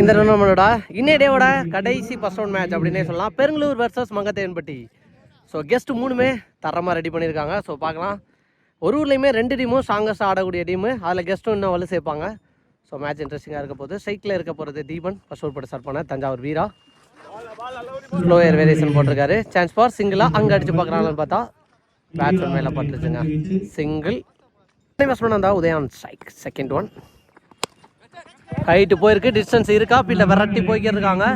இந்த டோர்னமெண்டோட இன்னைய டேவோட கடைசி ஃபர்ஸ்ட் ரவுண்ட் மேட்ச் அப்படின்னே சொல்லலாம். Perungalur versus Mangathenpatti so guest மூணுமே தரமாக ரெடி பண்ணியிருக்காங்க. ஸோ பார்க்கலாம். ஒரு ஊர்லேயுமே ரெண்டு டீமும் ஸ்ட்ராங்கஸ்ட் ஆடக்கூடிய டீமு அதில் கெஸ்ட்டும் இன்னும் வலு சேர்ப்பாங்க. ஸோ மேட்ச் இன்ட்ரெஸ்டிங்காக இருக்க போகுது. சைக்கிளில் இருக்க போகிறது தீபன் ஃபர்ஸ்ட் ஓவர் போட்டு ஸ்டார்ட் பண்ண தஞ்சாவூர் வீரா. ஸ்லோயர் வேரியேஷன் போட்டிருக்காரு. சான்ஸ் ஃபார் சிங்கிளாக அங்கே அடிச்சு பார்க்குறாங்கன்னு பார்த்தா பேட்ஸ்மேன் மேலே பட்டுருச்சுங்க சிங்கிள் பேட்ஸ்மேன் வந்தா Udhayan strike second one height போயிருக்கு டிஸ்டன்ஸ் இருக்கா? ஃபீல்டை விரட்டி போய்க்கிருக்காங்க.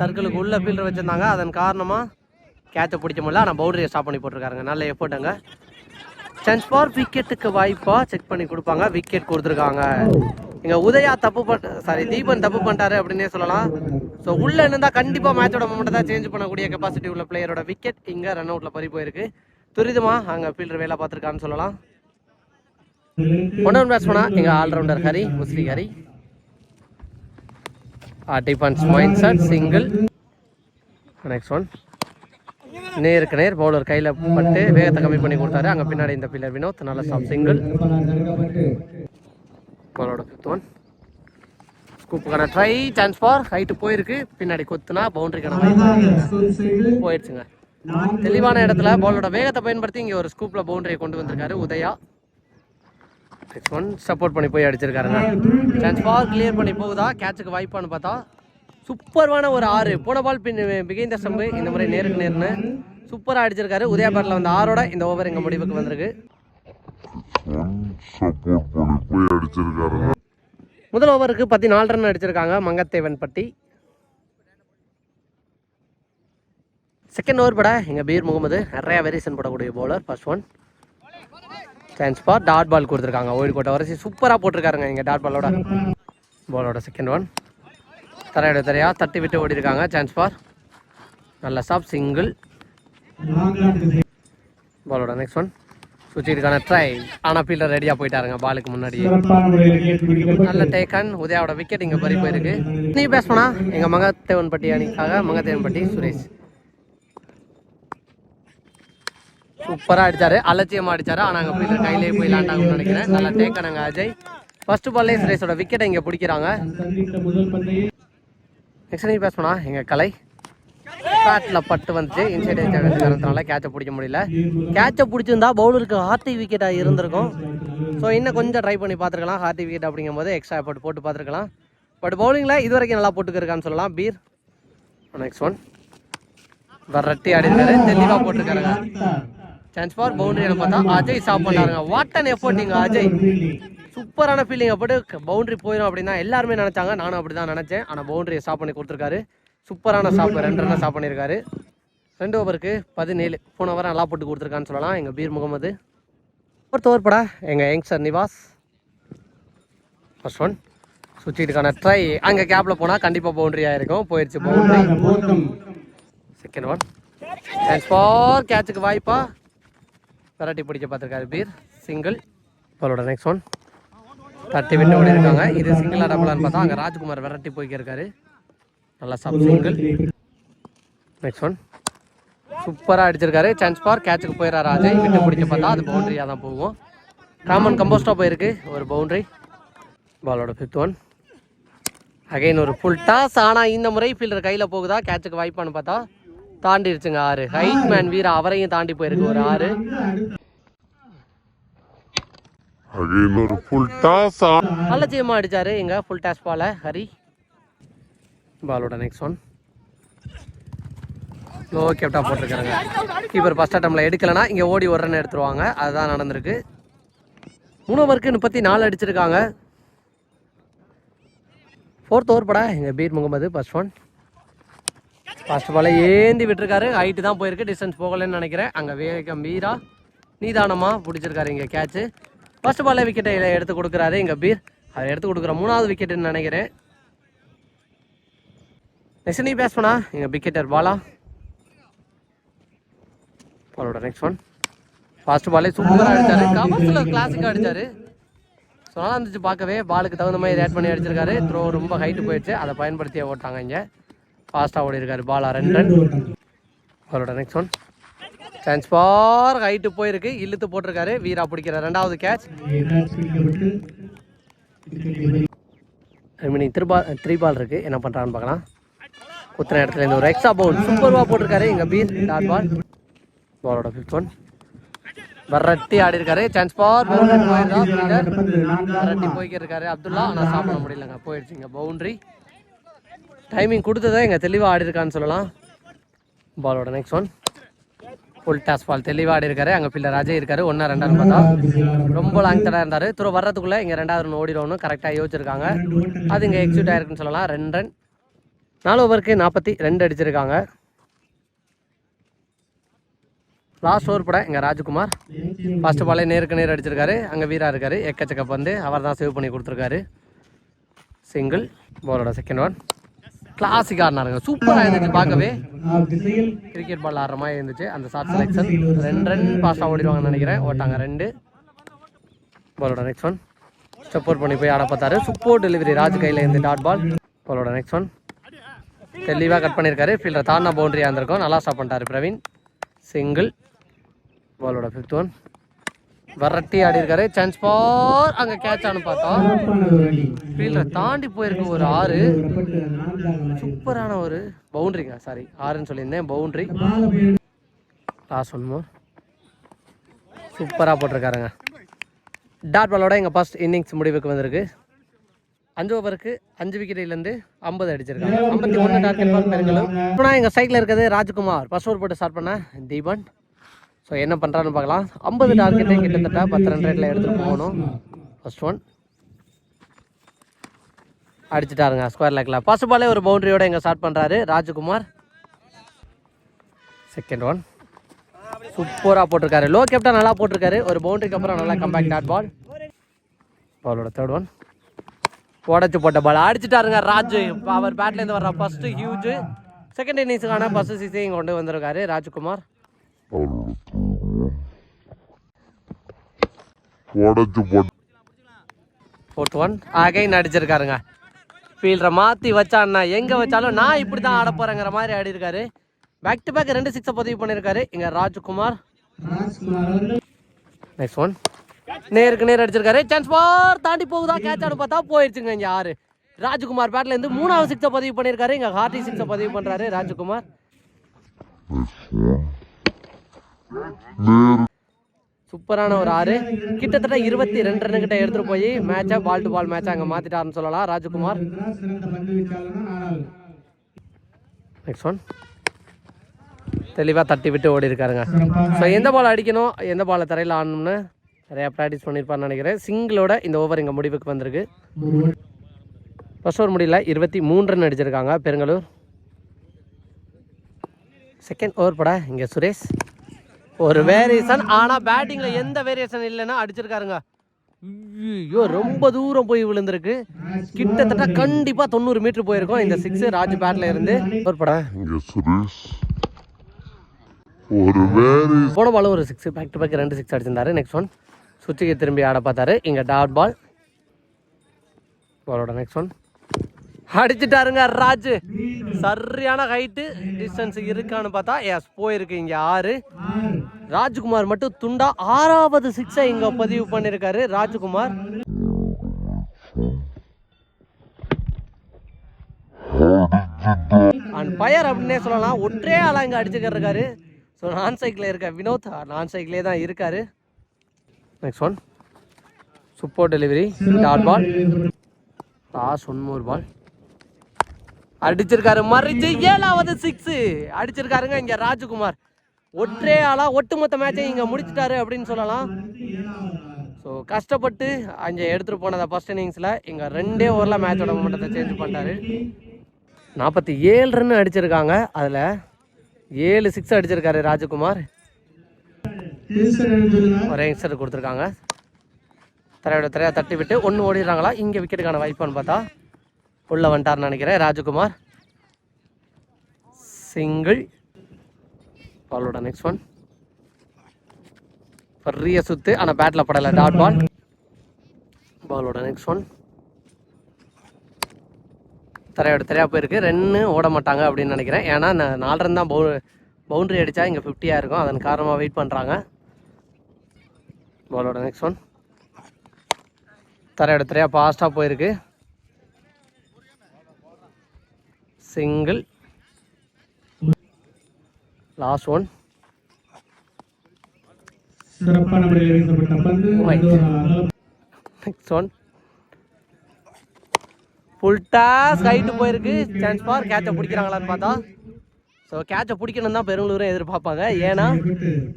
சர்க்கிளுக்கு உள்ள ஃபீல்டர் வச்சிருந்தாங்க. அதன் காரணமாக கேட்சை பிடிக்க முடியல. ஆனால் பவுண்டரியை ஸ்டாப் பண்ணி போட்டிருக்காருங்க. நல்ல எஃபர்ட்டுங்க சான்ஸ் ஃபார் விக்கெட்டுக்கு வாய்ப்பாக செக் பண்ணி கொடுப்பாங்க. விக்கெட் கொடுத்துருக்காங்க. இங்கே உதயா தப்பு பண்ண சாரி தீபன் தப்பு பண்ணிட்டாரு அப்படின்னே சொல்லலாம். ஸோ உள்ளே இருந்தால் கண்டிப்பாக மேட்சோட மொமெண்ட் தான் சேஞ்ச் பண்ணக்கூடிய கெப்பாசிட்டி உள்ள பிளேயரோட விக்கெட் இங்கே ரன் அவுட்டில் பறி போயிருக்கு. துரிதமாக அங்கே ஃபீல்டர் வேலை பார்த்துருக்கான்னு சொல்லலாம். ஒன் ஒன் பேட்ஸ்மனா எங்கள் allrounder Hari Musli Hari. Defence mind shot single next one நேருக்கு நேர் பவுலர் கையில் பட்டு வேகத்தை கம்மி பண்ணி கொடுத்தாரு. அங்கே பின்னாடி இந்த பில்லர் வினோத். நல்ல ஸ்டாப் சிங்கிள் பாலோட ஃபிஃப்த் ஒன் ஸ்கூப்புக்கான ட்ரை சான்ஸ் ஃபார் ஹைட்டு போயிருக்கு. பின்னாடி கொத்துனா பவுண்டரிக்கான போயிடுச்சுங்க. தெளிவான இடத்துல பாலோட வேகத்தை பயன்படுத்தி இங்கே ஒரு ஸ்கூப்பில் பவுண்டரியை கொண்டு வந்திருக்காரு உதயா. சிக்ஸ் ஒன் சப்போர்ட் பண்ணி போய் அடிச்சிருக்காருங்க. சான்ஸ் ஃபார் கிளியர் பண்ணி போகுதா? கேட்சுக்கு வாய்ப்பான்னு பார்த்தா சூப்பர்வான ஒரு ஆறு. போன பால் பின் பிகைந்த சம்பு. இந்த முறை நேருக்கு நேர்னு. சூப்பராக அடிச்சிருக்காரு. உதயா பேட்டில் வந்த ஆரோட இந்த ஓவர் எங்கள் முடிவுக்கு வந்திருக்கு. முதல் ஓவருக்கு பதினாலு ரன் அடிச்சிருக்காங்க. மங்கத்தேவன் பட்டி. செகண்ட் ஓவர் பட எங்கள் பீர் முகமது. நிறையா வேரியேஷன் போடக்கூடிய bowler first one chance for dot ball கொடுத்துருக்காங்க. ஓடி கோட்டை வரைச்சி சூப்பராக போட்டிருக்காருங்க இங்கே டாட் பாலோட பாலோட செகண்ட் ஒன் தரையோட தரையா தட்டி விட்டு ஓடி இருக்காங்க சான்ஸ் ஃபார் நல்ல ஸ்டாப் சிங்கிள் பாலோட நெக்ஸ்ட் ஒன் சுச்சிருக்கான ட்ரை ஆனால் ஃபீல்டர் ரெடியாக போயிட்டாருங்க. பாலுக்கு முன்னாடியே. நல்ல டேக்கன் உதயாவோட விக்கெட் இங்கே பறி போயிருக்கு. நீ பேசணும்னா எங்கள் மங்கத்தேவன்பட்டி அணிக்காக மங்கத்தேவன்பட்டி சுரேஷ். சூப்பராக அடிச்சாரு. அலட்சியமாக அடிச்சாரு. ஆனால் அங்கே போய் கையிலே போய் லாண்டாகும்னு நினைக்கிறேன். நல்லா தேக்கணுங்க அஜய். ஃபர்ஸ்ட் பால்லே சுரேஷோட விக்கெட்டை இங்கே பிடிக்கிறாங்க. நெக்ஸ்ட் நீ பேசணும்னா எங்கள் கலை. பேட்டில் பட்டு வந்துச்சு. இன்சைட் ஏஜ் ஆகிறதுனால கேட்சை பிடிக்க முடியல. கேட்சை பிடிச்சிருந்தா பவுலருக்கு ஹார்த்தி விக்கெட்டாக இருந்திருக்கும். ஸோ இன்னும் கொஞ்சம் ட்ரை பண்ணி பார்த்துருக்கலாம். ஹார்த்தி விக்கெட் அப்படிங்கும்போது எக்ஸ்ட்ரா எஃபர்ட் போட்டு பார்த்துருக்கலாம். பட் பவுலிங்கில் இது வரைக்கும் நல்லா போட்டுக்கிருக்கான்னு சொல்லலாம். பீர் நெக்ஸ்ட் ஒன் வரட்டி ஆடிருக்காரு. தெளிவாக போட்டிருக்காருங்க. சான்ஸ் ஃபார் பவுண்டரி பார்த்தா அஜய் ஸ்டாப் பண்ணாருங்க. வாட் அன் எஃபர்ட் இங்கே அஜய். சூப்பரான ஃபீலிங் அப்பட்டு பவுண்டரி போயிடும் அப்படின்னா எல்லாருமே நினச்சாங்க. நானும் அப்படி தான் நினச்சேன். ஆனால் பவுண்டரியை ஸ்டாப் பண்ணி கொடுத்துருக்காரு. சூப்பரான ஸ்டாப் ரெண்டு ரன்னை ஸ்டாப் பண்ணியிருக்காரு ரெண்டு ஓவருக்கு பதினேழு. போன ஓவர் நல்லா போட்டு கொடுத்துருக்கான்னு சொல்லலாம். எங்கள் பீர் முகமது. ஃபோர்த் ஓவர் படா. எங்கள் யங்ஸ்டர் நிவாஸ். ஃபர்ஸ்ட் ஒன் சுவிட்சுக்கான ட்ரை அங்கே கேப்பில் போனால் கண்டிப்பாக பவுண்டரி ஆயிருக்கும். போயிடுச்சு பவுண்டரி செகண்ட் ஒன் ஃபார் கேட்சுக்கு வாய்ப்பா. வெரைட்டி பிடிக்க பார்த்துருக்காரு பீர். சிங்கிள் பாலோட நெக்ஸ்ட் ஒன் தட்டி விட்டு ஓடி இருக்காங்க. இது சிங்கிளாக டபுளான்னு பார்த்தா அங்கே ராஜ்குமார் வெரைட்டி போய்க்கிருக்காரு. நல்லா சாப் சிங்கிள் நெக்ஸ்ட் ஒன் சூப்பராக அடிச்சிருக்காரு. சான்ஸ் பார் கேட்சுக்கு போயிடறாரு அஜய் விட்டு பிடிக்க பார்த்தா அது பவுண்டரியாக தான் போகும். காமன் கம்போஸ்டாக போயிருக்கு. ஒரு பவுண்டரி பாலோட ஃபிஃப்த் ஒன் அகைன் ஒரு ஃபுல் டாஸ் ஆனால் இந்த முறை ஃபீல்டர் கையில் போகுதா? கேட்சுக்கு வாய்ப்பான்னு பார்த்தா தாண்டிடுச்சுங்க ஆறு. ஹைட் மேன் வீரா அவரையும் தாண்டி போயிருக்கு ஒரு ஆறு. டாஸ் அலட்சியமாக அடிச்சாரு எங்க ஃபுல் டாஸ் பால ஹரி பாலோட நெக்ஸ்ட் ஒன் லோ கேப்டா போட்டிருக்காங்க கீப்பர் ஃபர்ஸ்ட் அட்டம்ல எடுக்கலைன்னா இங்கே ஓடி ஒரு ரன் எடுத்துருவாங்க. அதுதான் நடந்திருக்கு. மூணு ஓவருக்கு முப்பத்தி நாலு அடிச்சிருக்காங்க. ஃபோர்த் ஓவர் படா எங்கள் Peer Mohammed first one first பாலை ஏந்தி விட்டுருக்காரு. ஹைட்டு தான் போயிருக்கு. டிஸ்டன்ஸ் போகலைன்னு நினைக்கிறேன். அங்கே வேகம் வீரா நீதானமாக பிடிச்சிருக்காரு இங்கே கேட்ச்சு ஃபர்ஸ்ட் பாலே விக்கெட்டை எடுத்து கொடுக்குறாரு எங்கள் பீர். அதை எடுத்து கொடுக்குற மூணாவது விக்கெட்டுன்னு நினைக்கிறேன். நெக்ஸ்ட் நீ பேஸ் பண்ணா. எங்கள் விக்கெட்டர் பாலா. பாலோட நெக்ஸ்ட் ஒன் ஃபர்ஸ்ட் பாலே சூப்பராக அடித்தார் கவர்ஸில் கிளாசிக்காக அடித்தார் ஸோ நல்லா இருந்துச்சு பார்க்கவே பாலுக்கு தகுந்த மாதிரி ரேட் பண்ணி அடிச்சிருக்காரு. த்ரோ ரொம்ப ஹைட்டு போயிடுச்சு. அதை பயன்படுத்தியே ஓட்டாங்க இங்கே. ஃபாஸ்ட்டாக ஓடி இருக்காரு பாலா ரெண்டு ரன் அவரோட next one chance for height போயிருக்கு. இழுத்து போட்டிருக்காரு. வீரா பிடிக்கிற ரெண்டாவது கேட்ச் ரெமினி திருபா த்ரீ பால் இருக்குது என்ன பண்ணுறான்னு பார்க்கலாம். குத்துன இடத்துல இருந்து ஒரு எக்ஸ்ட்ரா பவுல் சூப்பர்வா போட்டிருக்காரு. எங்கள் பீர் டாட் பால் பாலோட ஃபிஃப்த் ஒன் வரட்டி ஆடி இருக்காரு சான்ஸ் பார் வரட்டி போய்க்கிருக்காரு அப்துல்லா ஆனால் சாப்பிட முடியலங்க. போயிடுச்சுங்க பவுண்ட்ரி டைமிங் கொடுத்ததை இங்கே தெளிவாக ஆடி இருக்கான்னு சொல்லலாம். பாலோட next one full toss ball தெளிவாக ஆடி இருக்காரு அங்கே பிள்ளை ராஜே இருக்காரு. ஒன்றா ரெண்டாவது பார்த்தா. ரொம்ப லாங் தடாக இருந்தார். துற வர்றதுக்குள்ளே இங்கே ரெண்டாவது ரன் ஓடிடணும் கரெக்டாக யோசிச்சிருக்காங்க. அது இங்கே எக்ஸியூட் ஆயிருக்குன்னு சொல்லலாம். ரெண்டு ரன் நாலு ஓவருக்கு நாற்பத்தி ரெண்டு அடிச்சிருக்காங்க. லாஸ்ட் ஓவர் படம் இங்கே ராஜ்குமார். ஃபர்ஸ்ட் பாலே நேருக்கு நேர் அடிச்சிருக்காரு. அங்கே வீரா இருக்காரு. எக்கச்சக்க பந்து. அவர் தான் சேவ் பண்ணி கொடுத்துருக்காரு. சிங்கிள் பாலோட செகண்ட் ஒன் கிளாசிக் ஆடினாருங்க சூப்பராக இருந்துச்சு பார்க்கவே. கிரிக்கெட் பால் ஆடுற மாதிரி இருந்துச்சு. அந்த ஷார்ட் செலெக்ஷன் ரெண்டு ரன் பாஸ்டாக ஓடிடுவாங்கன்னு நினைக்கிறேன். ஓட்டாங்க. ரெண்டு. பாலோட நெக்ஸ்ட் ஒன் ஸ்டெப் அவுட் பண்ணி போய் ஆட பார்த்தாரு. சூப்பர் டெலிவரி ராஜ் கையில் இருந்து டாட் பால் பாலோட நெக்ஸ்ட் ஒன் தெளிவாக கட் பண்ணியிருக்காரு ஃபீல்டர் தாண்டா பவுண்டரியாக இருந்திருக்கும். நல்லா ஸ்டாப் பண்ணிட்டாரு பிரவீன். சிங்கிள் பாலோட ஃபிஃப்த் ஒன் வரட்டி ஆடி இருக்காரு சான்ஸ் பார் அங்கே கேட்ச் ஆனு பார்த்தோம். ஃபீல்டரை தாண்டி போயிருக்கு ஒரு ஆறு. சூப்பரான ஒரு பவுண்டரிங்க சாரி ஆறுன்னு சொல்லியிருந்தேன். பவுண்டரி லாஸ்ட் ஒன் மோர் சூப்பராக போட்டிருக்காருங்க. டாட் பாலோட எங்கள் ஃபர்ஸ்ட் இன்னிங்ஸ் முடிவுக்கு வந்திருக்கு. அஞ்சு ஓவருக்கு அஞ்சு விக்கெட்லேருந்து ஐம்பது அடிச்சிருக்காங்க. ஐம்பத்தி ஒன்று டார்கெட் பால் பெருங்களும் இப்போ எங்கள் சைட்டில் இருக்கிறது ராஜ்குமார். ஃபர்ஸ்ட் ஓவர் போட்டு ஸ்டார்ட் பண்ண தீபன். ஸோ என்ன பண்ணுறான்னு பார்க்கலாம். ஐம்பது டார்கெட்டே கிட்டத்தட்ட பத்து ரன் ரேட்டில் எடுத்துகிட்டு போகணும். ஃபஸ்ட் ஒன் அடிச்சிட்டாருங்க ஸ்கொயர் லேக்கில் பசுபாலே பாலே ஒரு பவுண்டரியோடு எங்கே ஸ்டார்ட் பண்ணுறாரு ராஜ்குமார். செகண்ட் ஒன் சூப்பராக போட்டிருக்காரு. லோ கேப்டா நல்லா போட்டிருக்காரு. ஒரு பவுண்டரிக்கு அப்புறம் நல்லா கம்பேக்ட் டாட் பால் பாலோட தேர்ட் ஒன் உடச்சு போட்ட பால் அடிச்சிட்டாருங்க ராஜு. அவர் பேட்லேருந்து வர்ற ஃபஸ்ட்டு ஹியூஜு செகண்ட் இன்னிங்ஸுக்கான ஃபஸ்ட்டு சிக்ஸையும் கொண்டு வந்திருக்காரு ராஜ்குமார். போட்டு ஃபோர்த் ஒன் அகைன் அடிச்சிருக்காருங்க ஃபீல்டரை மாற்றி வச்சான்னா எங்கே வச்சாலும் நான் இப்படி தான் ஆட போகிறேங்கிற மாதிரி ஆடி இருக்காரு. பேக் டு பேக் ரெண்டு சிக்ஸை பதிவு பண்ணியிருக்காரு இங்கே ராஜ்குமார். நெக்ஸ்ட் ஒன் நேருக்கு நேர் அடிச்சிருக்காரு. சான்ஸ் பார் தாண்டி போகுதா? கேட்ச் ஆடு பார்த்தா போயிடுச்சுங்க இங்கே யாரு ராஜ்குமார் பேட்ல இருந்து மூணாவது சிக்ஸை பதிவு பண்ணியிருக்காரு இங்கே ஹார்டி சிக்ஸை பதிவு பண்ணுறாரு ராஜ்குமார். சூப்பரான ஒரு ஆறு. கிட்டத்தட்ட இருபத்தி ரெண்டு ரன் கிட்ட எடுத்துட்டு போய் மேட்சா பால் டு பால் மேட்சா அங்கே மாத்திட்டாருன்னு சொல்லலாம். ராஜ்குமார். நெக்ஸ்ட் ஒன் தெளிவாக தட்டி விட்டு ஓடி இருக்காருங்க. ஸோ எந்த பால் அடிக்கணும்? எந்த பாலை தரையில் ஆடணும்னு நிறையா ப்ராக்டிஸ் பண்ணியிருப்பான்னு நினைக்கிறேன். சிங்கிளோட இந்த ஓவர் இங்கே முடிவுக்கு வந்திருக்கு. ஃபர்ஸ்ட் ஓவர் முடியல. இருபத்தி மூணு ரன் அடிச்சிருக்காங்க. பெருங்கலூர். செகண்ட் ஓவர் பட இங்கே சுரேஷ். ஒரு வேரியேஷன் ஆனால் பேட்டிங்கில் எந்த வேரியேஷன் இல்லைன்னா அடிச்சிருக்காருங்க. ஐயோ ரொம்ப தூரம் போய் விழுந்திருக்கு. கிட்டத்தட்ட கண்டிப்பாக தொண்ணூறு மீட்டர் போயிருக்கோம் இந்த சிக்ஸ் ராஜ் பேட்ல இருந்து. ஓவர் பட இங்க சுரேஷ். ஒரு போன பால் ஒரு சிக்ஸ் பேக் டு பேக் ரெண்டு சிக்ஸ் அடிச்சிருந்தாரு. நெக்ஸ்ட் ஒன் சுவிட்சுக்கு திரும்பி ஆட பார்த்தாரு. இங்கே டாட் பால் பாலோட நெக்ஸ்ட் ஒன் அடிச்சிட்டாருங்க ராஜு. சரியான ஹைட்டு டிஸ்டன்ஸ் இருக்கான்னு பார்த்தா எஸ் போயிருக்கு இங்கே ஆறு. ராஜ்குமார் மட்டும் துண்டா ஆறாவது சிக்ஸை இங்கே பதிவு பண்ணியிருக்காரு ராஜ்குமார். அண்ட் பயர் அப்படின்னே சொல்லலாம். ஒற்றே ஆளா இங்கே அடிச்சுக்கிட்டு ஸோ நான் சைக்கிளில் இருக்க வினோத் நான் சைக்கிளே தான் இருக்காரு. Next one super delivery dot ball last one more ball அடிச்சிருக்காரு. மறிச்சு ஏழாவது சிக்ஸ் அடிச்சிருக்காருங்க இங்க ராஜ்குமார். ஒற்றே ஆளா ஒட்டுமொத்த மேட்சை இங்க முடிச்சிட்டாரு அப்படின்னு சொல்லலாம். ஸோ கஷ்டப்பட்டு அங்கே எடுத்துகிட்டு போனதை ஃபர்ஸ்ட் இன்னிங்ஸில் இங்கே ரெண்டே ஓவரில் மேட்சோட மொமெண்டத்தை சேஞ்ச் பண்ணிட்டாரு. நாற்பத்தி ஏழு ரன் அடிச்சிருக்காங்க. அதில் ஏழு சிக்ஸ் அடிச்சிருக்காரு ராஜகுமார். ஒரு யங்ஸ்டர் கொடுத்துருக்காங்க. தரையோட தரையா தட்டி விட்டு ஒன்று ஓடிடுறாங்களா? இங்கே விக்கெட்டுக்கான வாய்ப்பான்னு பார்த்தா உள்ள வந்துட்டார்னு நினைக்கிறேன். ராஜகுமார் சிங்கிள். பாலோட நெக்ஸ்ட் ஒன் பெரிய சுத்து ஆனால் பேட்டில் படலை. டாட் பால் பாலோட நெக்ஸ்ட் ஒன் தரையோட தரையாக போயிருக்கு. ரென்னு ஓட மாட்டாங்க அப்படின்னு நினைக்கிறேன். ஏன்னா நான் நாலு ரன் தான் பவு பவுண்ட்ரி அடித்தா இங்கே ஃபிஃப்டியாக இருக்கும். அதன் காரணமாக வெயிட் பண்ணுறாங்க பாலோட நெக்ஸ்ட் ஒன் தரையோட தரையாக ஃபாஸ்ட்டாக போயிருக்கு சிங்கிள் லாஸ்ட் ஒன் சிறப்பான முறையில் வீசப்பட்ட பந்து Right. அது ஒரு அகல- next one full toss height போயிருக்கு. சான்ஸ் ஃபார் கேட்சை பிடிக்கிறாங்களான்னு பார்த்தா. ஸோ கேட்சை பிடிக்கணும் தான் பெருங்களூரும் எதிர்பார்ப்பாங்க. ஏன்னா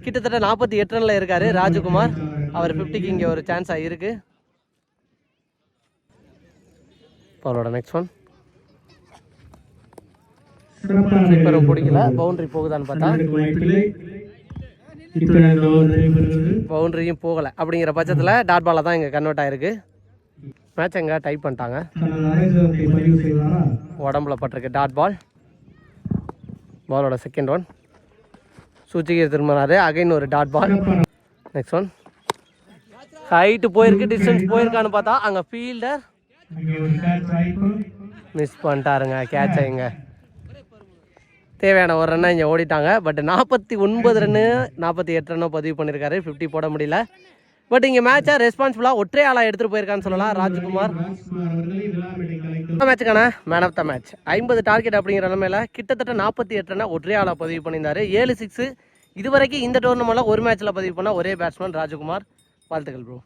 கிட்டத்தட்ட நாற்பத்தி எட்டு ரனில் இருக்காரு ராஜகுமார். அவர் ஃபிஃப்டிக்கு இங்கே ஒரு சான்ஸாக இருக்கு. அவரோட நெக்ஸ்ட் ஒன் கீப்பரும் பிடிக்கல பவுண்டரி போகுதான்னு பார்த்தா பவுண்டரியும் போகலை. அப்படிங்கிற பட்சத்தில் டாட் பாலாக தான் இங்கே கன்வெர்ட் ஆயிருக்கு. மேட்ச் எங்கே டைப் பண்ணிட்டாங்க. உடம்புல பட்டிருக்கு டாட் பால் பாலோட செகண்ட் ஒன் சுச்சிகீர் திரும்பினாரு. அகைன் ஒரு dot ball next one height போயிருக்கு டிஸ்டன்ஸ் போயிருக்கான்னு பார்த்தா அங்கே ஃபீல்டர் மிஸ் பண்ணிட்டாருங்க கேட்சை இங்கே தேவையான ஒரு ரன்னை இங்கே ஓடிட்டாங்க. பட் நாற்பத்தி ஒன்பது ரன்னு நாற்பத்தி எட்டு ரன்னோ பதிவு பண்ணியிருக்காரு ஃபிஃப்டி போட முடியல. பட் இங்கே மேட்சை ரெஸ்பான்சிபிளாக ஒற்றை ஆளாக எடுத்துகிட்டு போயிருக்கான்னு சொல்லலாம். ராஜ்குமார். மேட்சுக்கான மேன் ஆஃப் த மேட்ச் ஐம்பது டார்கெட் அப்படிங்கிற நிலமையில கிட்டத்தட்ட நாற்பத்தி எட்டு ரன்னா ஒற்றை ஆளாக பதிவு பண்ணியிருந்தாரு. ஏழு சிக்ஸு இதுவரைக்கும் இந்த டோர்னமெண்ட்டில் ஒரு மேட்ச்சில் பதிவு பண்ணால் ஒரே பேட்ஸ்மேன் ராஜகுமார். வாழ்த்துக்கள் ப்ரோ